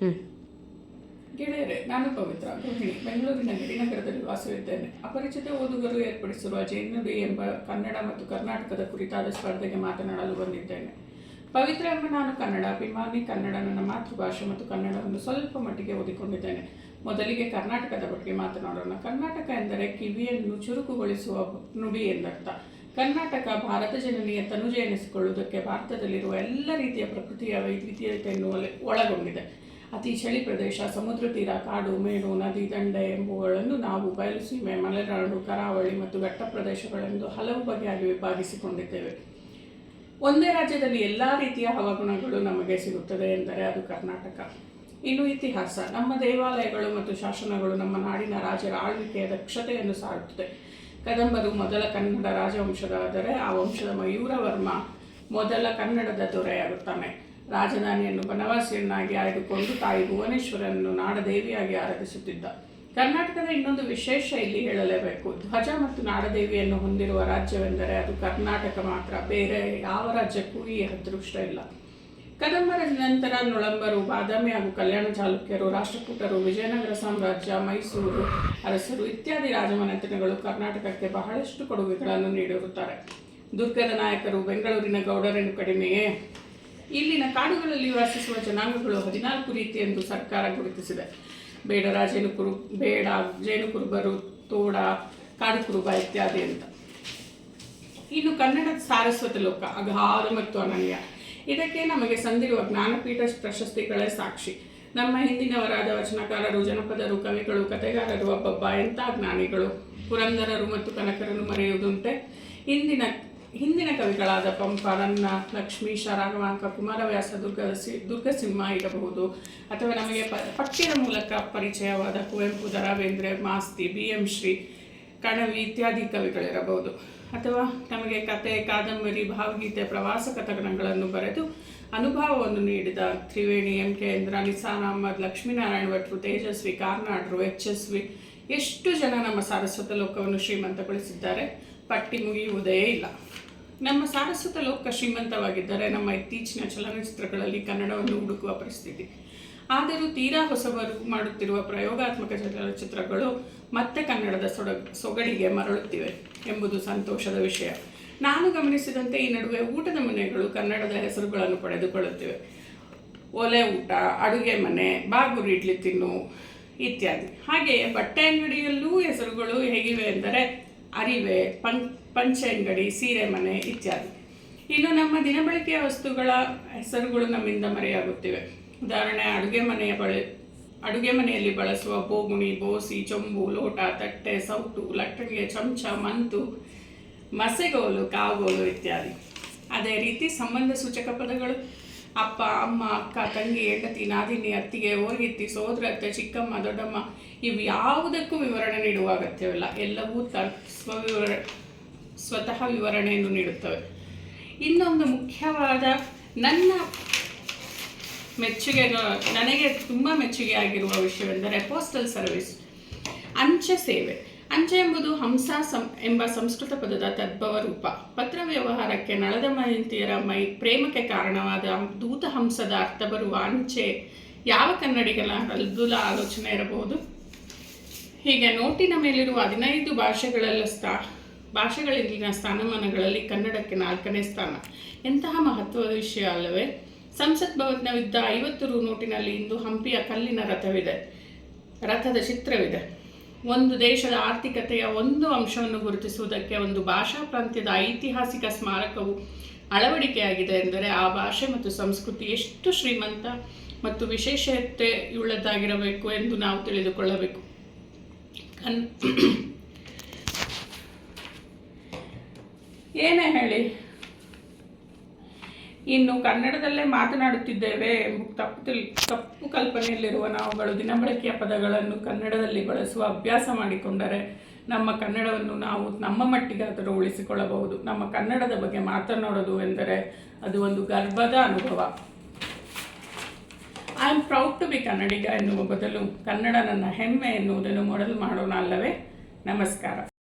ಗೆಳೆಯರೆ, ನಾನು ಪವಿತ್ರ, ಗೃಹಿಣಿ ಬೆಂಗಳೂರಿನ ಗಡಿನಗರದಲ್ಲಿ ವಾಸವಿದ್ದೇನೆ. ಅಪರಿಚಿತ ಓದುಗರು ಏರ್ಪಡಿಸಿರುವ ಜೈನಬಿ ಎಂಬ ಕನ್ನಡ ಮತ್ತು ಕರ್ನಾಟಕದ ಕುರಿತಾದ ಸ್ಪರ್ಧೆಗೆ ಮಾತನಾಡಲು ಬಂದಿದ್ದೇನೆ. ಪವಿತ್ರ ಎಂಬ ನಾನು ಕನ್ನಡ, ಅಭಿಮಾನಿ, ಕನ್ನಡ ನನ್ನ ಮಾತೃಭಾಷೆ ಮತ್ತು ಕನ್ನಡವನ್ನು ಸ್ವಲ್ಪ ಮಟ್ಟಿಗೆ ಓದಿಕೊಂಡಿದ್ದೇನೆ. ಮೊದಲಿಗೆ ಕರ್ನಾಟಕದ ಬಗ್ಗೆ ಮಾತನಾಡೋಣ. ಕರ್ನಾಟಕ ಎಂದರೆ ಕಿವಿಯನ್ನು ಚುರುಕುಗೊಳಿಸುವ ನುಡಿ ಎಂದರ್ಥ. ಕರ್ನಾಟಕ ಭಾರತ ಜನನಿಯ ತನುಜೆ ಎನಿಸಿಕೊಳ್ಳುವುದಕ್ಕೆ ಭಾರತದಲ್ಲಿರುವ ಎಲ್ಲ ರೀತಿಯ ಪ್ರಕೃತಿಯ ವೈವಿಧ್ಯತೆಯನ್ನು ಒಳಗೊಂಡಿದೆ. ಅತಿ ಚಳಿ ಪ್ರದೇಶ, ಸಮುದ್ರ ತೀರ, ಕಾಡು, ಮೇಡು, ನದಿ, ದಂಡೆ ಎಂಬುವುಗಳನ್ನು ನಾವು ಬಯಲುಸೀಮೆ ಮಲೆನಾಡು, ಕರಾವಳಿ ಮತ್ತು ಘಟ್ಟ ಪ್ರದೇಶಗಳೆಂದು ಹಲವು ಬಗೆಯಾಗಿ ವಿಭಾಗಿಸಿಕೊಂಡಿದ್ದೇವೆ. ಒಂದೇ ರಾಜ್ಯದಲ್ಲಿ ಎಲ್ಲ ರೀತಿಯ ಹವಾಗುಣಗಳು ನಮಗೆ ಸಿಗುತ್ತದೆ ಎಂದರೆ ಅದು ಕರ್ನಾಟಕ. ಇನ್ನು ಇತಿಹಾಸ. ನಮ್ಮ ದೇವಾಲಯಗಳು ಮತ್ತು ಶಾಸನಗಳು ನಮ್ಮ ನಾಡಿನ ರಾಜರ ಆಳ್ವಿಕೆಯ ದಕ್ಷತೆಯನ್ನು ಸಾರುತ್ತದೆ. ಕದಂಬರು ಮೊದಲ ಕನ್ನಡ ರಾಜವಂಶದಾದರೆ ಆ ವಂಶದ ಮಯೂರವರ್ಮ ಮೊದಲ ಕನ್ನಡದ ದೊರೆಯಾಗುತ್ತಾನೆ. ರಾಜಧಾನಿಯನ್ನು ಬನವಾಸಿಯನ್ನಾಗಿ ಆಯ್ದುಕೊಂಡು ತಾಯಿ ಭುವನೇಶ್ವರನ್ನು ನಾಡದೇವಿಯಾಗಿ ಆರಾಧಿಸುತ್ತಿದ್ದ. ಕರ್ನಾಟಕದ ಇನ್ನೊಂದು ವಿಶೇಷ ಇಲ್ಲಿ ಹೇಳಲೇಬೇಕು. ಧ್ವಜ ಮತ್ತು ನಾಡದೇವಿಯನ್ನು ಹೊಂದಿರುವ ರಾಜ್ಯವೆಂದರೆ ಅದು ಕರ್ನಾಟಕ ಮಾತ್ರ. ಬೇರೆ ಯಾವ ರಾಜ್ಯಕ್ಕೂ ಈ ಅದೃಷ್ಟ ಇಲ್ಲ. ಕದಂಬರ ನಂತರ ನೊಳಂಬರು, ಬಾದಾಮಿ ಹಾಗೂ ಕಲ್ಯಾಣ ಚಾಲುಕ್ಯರು, ರಾಷ್ಟ್ರಕೂಟರು, ವಿಜಯನಗರ ಸಾಮ್ರಾಜ್ಯ, ಮೈಸೂರು ಅರಸರು ಇತ್ಯಾದಿ ರಾಜಮನೆತನಗಳು ಕರ್ನಾಟಕಕ್ಕೆ ಬಹಳಷ್ಟು ಕೊಡುಗೆಗಳನ್ನು ನೀಡಿರುತ್ತಾರೆ. ದುರ್ಗದ ನಾಯಕರು ಬೆಂಗಳೂರಿನ ಗೌಡರನ್ನು ಕಡಿಮೆಯೇ ಇಲ್ಲಿನ ಕಾಡುಗಳಲ್ಲಿ ವಾಸಿಸುವ ಜನಾಂಗಗಳು ಹದಿನಾಲ್ಕು ರೀತಿ ಎಂದು ಸರ್ಕಾರ ಗುರುತಿಸಿದೆ. ಬೇಡರ ಜೇನುಕುರು ಬೇಡ ಜೇನುಕುರುಬರು, ತೋಡ ಕಾಡು ಕುರುಬ ಇತ್ಯಾದಿ ಅಂತ. ಇನ್ನು ಕನ್ನಡದ ಸಾರಸ್ವತ ಲೋಕ ಅಗಾಧ ಮತ್ತು ಅನನ್ಯ. ಇದಕ್ಕೆ ನಮಗೆ ಸಂದಿರುವ ಜ್ಞಾನಪೀಠ ಪ್ರಶಸ್ತಿಗಳೇ ಸಾಕ್ಷಿ. ನಮ್ಮ ಹಿಂದಿನವರಾದ ವಚನಕಾರರು, ಜನಪದರು, ಕವಿಗಳು, ಕಥೆಗಾರರು ಅಬ್ಬಬ್ಬ ಎಂಥ ಜ್ಞಾನಿಗಳು. ಪುರಂದರರು ಮತ್ತು ಕನಕರನ್ನು ಮರೆಯುವುದುಂಟೆ. ಇಂದಿನ ಹಿಂದಿನ ಕವಿಗಳಾದ ಪಂಪ ರನ್ನ ಲಕ್ಷ್ಮೀಶ ರಾಘವಾಂಕ ಕುಮಾರವ್ಯಾಸ, ದುರ್ಗ ಸಿ, ದುರ್ಗಸಿಂಹ ಇರಬಹುದು. ಅಥವಾ ನಮಗೆ ಪ, ಪಠ್ಯದ ಮೂಲಕ ಪರಿಚಯವಾದ ಕುವೆಂಪು ದ ರಾ ಬೇಂದ್ರೆ ಮಾಸ್ತಿ, ಬಿ ಎಂ ಶ್ರೀ, ಕಣವಿ ಇತ್ಯಾದಿ ಕವಿಗಳಿರಬಹುದು. ಅಥವಾ ನಮಗೆ ಕತೆ, ಕಾದಂಬರಿ, ಭಾವಗೀತೆ, ಪ್ರವಾಸ ಕಥನಗಳನ್ನು ಬರೆದು ಅನುಭವವನ್ನು ನೀಡಿದ ತ್ರಿವೇಣಿ ಎಂ ಕೆ ಇಂದ್ರ, ನಿಸಾನ್ ಅಹಮದ್, ಲಕ್ಷ್ಮೀನಾರಾಯಣ ಭಟ್ರು, ತೇಜಸ್ವಿ ಕಾರ್ನಾಡ್ರು ಎಚ್ ಎಸ್ ವಿ, ಎಷ್ಟು ಜನ ನಮ್ಮ ಸಾರಸ್ವತ ಲೋಕವನ್ನು ಶ್ರೀಮಂತಗೊಳಿಸಿದ್ದಾರೆ? ಪಟ್ಟಿ ಮುಗಿಯುವುದೇ ಇಲ್ಲ. ನಮ್ಮ ಸಾರಸ್ವತ ಲೋಕ ಶ್ರೀಮಂತವಾಗಿದ್ದರೆ ನಮ್ಮ ಇತ್ತೀಚಿನ ಚಲನಚಿತ್ರಗಳಲ್ಲಿ ಕನ್ನಡವನ್ನು ಹುಡುಕುವ ಪರಿಸ್ಥಿತಿ. ಆದರೂ ತೀರಾ ಹೊಸಬರು ಮಾಡುತ್ತಿರುವ ಪ್ರಯೋಗಾತ್ಮಕ ಚಲನಚಿತ್ರಗಳು ಮತ್ತೆ ಕನ್ನಡದ ಸೊಡ, ಸೊಗಡಿಗೆ ಮರಳುತ್ತಿವೆ ಎಂಬುದು ಸಂತೋಷದ ವಿಷಯ. ನಾನು ಗಮನಿಸಿದಂತೆ ಈ ನಡುವೆ ಊಟದ ಮನೆಗಳು ಕನ್ನಡದ ಹೆಸರುಗಳನ್ನು ಪಡೆದುಕೊಳ್ಳುತ್ತಿವೆ. ಒಲೆ ಊಟ, ಅಡುಗೆ ಮನೆ, ಬಾಗುರಿ ಇಡ್ಲಿ ತಿನ್ನು ಇತ್ಯಾದಿ. ಹಾಗೆಯೇ ಬಟ್ಟೆ ಅಂಗಡಿಯಲ್ಲೂ ಹೆಸರುಗಳು ಹೇಗಿವೆ ಎಂದರೆ ಅರಿವೆ, ಪಂ ಪಂಚೆ ಅಂಗಡಿ ಸೀರೆ, ಮನೆ ಇತ್ಯಾದಿ. ಇನ್ನು ನಮ್ಮ ದಿನಬಳಕೆಯ ವಸ್ತುಗಳ ಹೆಸರುಗಳು ನಮ್ಮಿಂದ ಮರೆಯಾಗುತ್ತಿವೆ. ಉದಾಹರಣೆ, ಅಡುಗೆ ಮನೆಯ ಬಳೆ, ಅಡುಗೆ ಮನೆಯಲ್ಲಿ ಬಳಸುವ ಬೋಗುಣಿ, ಬೋಸಿ, ಚೊಂಬು, ಲೋಟ, ತಟ್ಟೆ, ಸೌಟು ಲಟ್ಟಣಿಗೆ ಚಮಚ, ಮಂತು, ಮಸೆಗೋಲು, ಕಾವುಗೋಲು ಇತ್ಯಾದಿ. ಅದೇ ರೀತಿ ಸಂಬಂಧ ಸೂಚಕ ಪದಗಳು. ಅಪ್ಪ, ಅಮ್ಮ, ಅಕ್ಕ, ತಂಗಿ, ಹೆಂಡತಿ, ನಾದಿನಿ, ಅತ್ತಿಗೆ, ಓರ್ಗಿತ್ತಿ, ಸೋದರ, ಅತ್ತೆ, ಚಿಕ್ಕಮ್ಮ, ದೊಡ್ಡಮ್ಮ ಇವು ಯಾವುದಕ್ಕೂ ವಿವರಣೆ ನೀಡುವ ಅಗತ್ಯವಿಲ್ಲ. ಎಲ್ಲವೂ ತ ಸ್ವವಿವರ ಸ್ವತಃ ವಿವರಣೆಯನ್ನು ನೀಡುತ್ತವೆ. ಇನ್ನೊಂದು ಮುಖ್ಯವಾದ ನನ್ನ ಮೆಚ್ಚುಗೆ, ನನಗೆ ತುಂಬ ಮೆಚ್ಚುಗೆ ಆಗಿರುವ ವಿಷಯವೆಂದರೆ ಪೋಸ್ಟಲ್ ಸರ್ವಿಸ್ ಅಂಚೆ ಸೇವೆ. ಅಂಚೆ ಎಂಬುದು ಹಂಸ ಎಂಬ ಸಂಸ್ಕೃತ ಪದದ ತದ್ಭವ ರೂಪ. ಪತ್ರ ವ್ಯವಹಾರಕ್ಕೆ ನಳದ ಮಹಂತಿಯರ ಮೈ ಪ್ರೇಮಕ್ಕೆ ಕಾರಣವಾದ ದೂತ ಹಂಸದ ಅರ್ಥ ಬರುವ ಅಂಚೆ ಯಾವ ಕನ್ನಡಿಗರ ಅದ್ಭುತ ಆಲೋಚನೆ ಇರಬಹುದು? ಹೀಗೆ ನೋಟಿನ ಮೇಲಿರುವ ಹದಿನೈದು ಭಾಷೆಗಳಲ್ಲ ಸ್ಥಾ ಭಾಷೆಗಳಲ್ಲಿನ ಸ್ಥಾನಮಾನಗಳಲ್ಲಿ ಕನ್ನಡಕ್ಕೆ ನಾಲ್ಕನೇ ಸ್ಥಾನ. ಎಂತಹ ಮಹತ್ವದ ವಿಷಯ ಅಲ್ಲವೇ? ಸಂಸತ್ ಭವನವಿದ್ದ ಐವತ್ತು ರು ನೋಟಿನಲ್ಲಿ ಇಂದು ಹಂಪಿಯ ಕಲ್ಲಿನ ರಥವಿದೆ. ರಥದ ಚಿತ್ರವಿದೆ. ಒಂದು ದೇಶದ ಆರ್ಥಿಕತೆಯ ಒಂದು ಅಂಶವನ್ನು ಗುರುತಿಸುವುದಕ್ಕೆ ಒಂದು ಭಾಷಾ ಪ್ರಾಂತ್ಯದ ಐತಿಹಾಸಿಕ ಸ್ಮಾರಕವು ಅಳವಡಿಕೆಯಾಗಿದೆ ಎಂದರೆ ಆ ಭಾಷೆ ಮತ್ತು ಸಂಸ್ಕೃತಿ ಎಷ್ಟು ಶ್ರೀಮಂತ ಮತ್ತು ವಿಶೇಷತೆಯುಳ್ಳದ್ದಾಗಿರಬೇಕು ಎಂದು ನಾವು ತಿಳಿದುಕೊಳ್ಳಬೇಕು. ಏನೇ ಹೇಳಿ ಇನ್ನು ಕನ್ನಡದಲ್ಲೇ ಮಾತನಾಡುತ್ತಿದ್ದೇವೆ ತಪ್ಪು ತಿಳಿ, ತಪ್ಪು ಕಲ್ಪನೆಯಲ್ಲಿರುವ ನಾವುಗಳು ದಿನಬಳಕೆಯ ಪದಗಳನ್ನು ಕನ್ನಡದಲ್ಲಿ ಬಳಸುವ ಅಭ್ಯಾಸ ಮಾಡಿಕೊಂಡರೆ ನಮ್ಮ ಕನ್ನಡವನ್ನು ನಾವು ನಮ್ಮ ಮಟ್ಟಿಗಾದರೂ ಉಳಿಸಿಕೊಳ್ಳಬಹುದು. ನಮ್ಮ ಕನ್ನಡದ ಬಗ್ಗೆ ಮಾತನಾಡೋದು ಎಂದರೆ ಅದು ಒಂದು ಗರ್ಭದ ಅನುಭವ. I am proud to be Kannadiga ಎನ್ನುವ ಬದಲು ಕನ್ನಡ ನನ್ನ ಹೆಮ್ಮೆ ಎನ್ನುವುದನ್ನು ಮೊಡಲು ಮಾಡೋಣ ಅಲ್ಲವೇ? ನಮಸ್ಕಾರ.